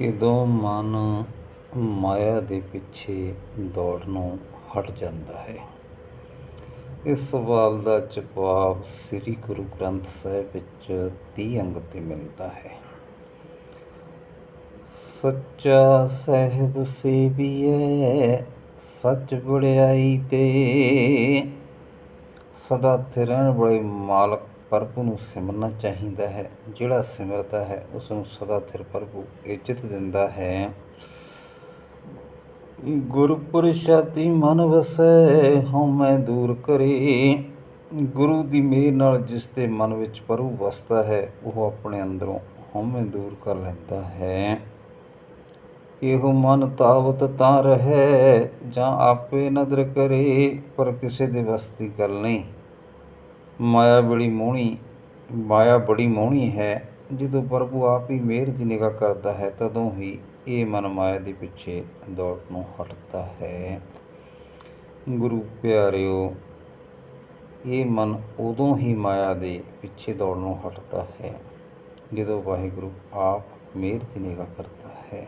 ਕਿਦੋਂ ਮਨ ਮਾਇਆ ਦੇ ਪਿੱਛੇ ਦੌੜਨੋਂ ਹਟ ਜਾਂਦਾ ਹੈ। ਇਸ ਸਵਾਲ ਦਾ ਜਵਾਬ ਸ੍ਰੀ ਗੁਰੂ ਗ੍ਰੰਥ ਸਾਹਿਬ ਵਿੱਚ 30 ਅੰਗ ਤੇ ਮਿਲਦਾ ਹੈ। ਸੱਚਾ ਸਾਹਿਬ ਸੇਵੀਐ, ਸੱਚ ਵਡਿਆਈ ਤੇ, ਸਦਾ ਸਥਿਰ ਰਹਿਣ ਵਾਲੇ ਮਾਲਕ ਪ੍ਰਭੂ ਨੂੰ ਸਿਮਰਨਾ ਚਾਹੀਦਾ ਹੈ। ਜਿਹੜਾ ਸਿਮਰਦਾ ਹੈ ਉਸ ਨੂੰ ਸਦਾ ਸਥਿਰ ਪ੍ਰਭੂ ਇੱਜ਼ਤ ਦਿੰਦਾ ਹੈ। ਗੁਰ ਪ੍ਰਸਾਦੀ ਮਨ ਵਸੈ ਹਉਮੈ ਦੂਰ ਕਰੇ। ਗੁਰੂ ਦੀ ਮਿਹਰ ਨਾਲ ਜਿਸ ਦੇ ਮਨ ਵਿੱਚ ਪ੍ਰਭੂ ਵਸਦਾ ਹੈ, ਉਹ ਆਪਣੇ ਅੰਦਰੋਂ ਹਉਮੈ ਦੂਰ ਕਰ ਲੈਂਦਾ ਹੈ। ਇਹੋ ਮਨ ਤਾਵਤ ਤਾਂ ਰਹੈ, ਜਾਂ ਆਪੇ ਨਦਰ ਕਰੇ, ਪਰ ਕਿਸੇ ਦੇ ਵੱਸ ਦੀ ਗੱਲ ਨਹੀਂ। ਮਾਇਆ ਬੜੀ ਮੋਹਣੀ, ਮਾਇਆ ਬੜੀ ਮੋਹਣੀ ਹੈ। ਜਦੋਂ ਪ੍ਰਭੂ ਆਪ ਹੀ ਮਿਹਰ ਦੀ ਨਿਗਾਹ ਕਰਦਾ ਹੈ, ਤਦੋਂ ਹੀ ਇਹ ਮਨ ਮਾਇਆ ਦੇ ਪਿੱਛੇ ਦੌੜਨੋਂ ਹਟਦਾ ਹੈ। ਗੁਰੂ ਪਿਆਰਿਓ, ਇਹ ਮਨ ਉਦੋਂ ਹੀ ਮਾਇਆ ਦੇ ਪਿੱਛੇ ਦੌੜਨੋਂ ਹਟਦਾ ਹੈ, ਜਦੋਂ ਵਾਹਿਗੁਰੂ ਆਪ ਮਿਹਰ ਦੀ ਨਿਗਾਹ ਕਰਦਾ ਹੈ।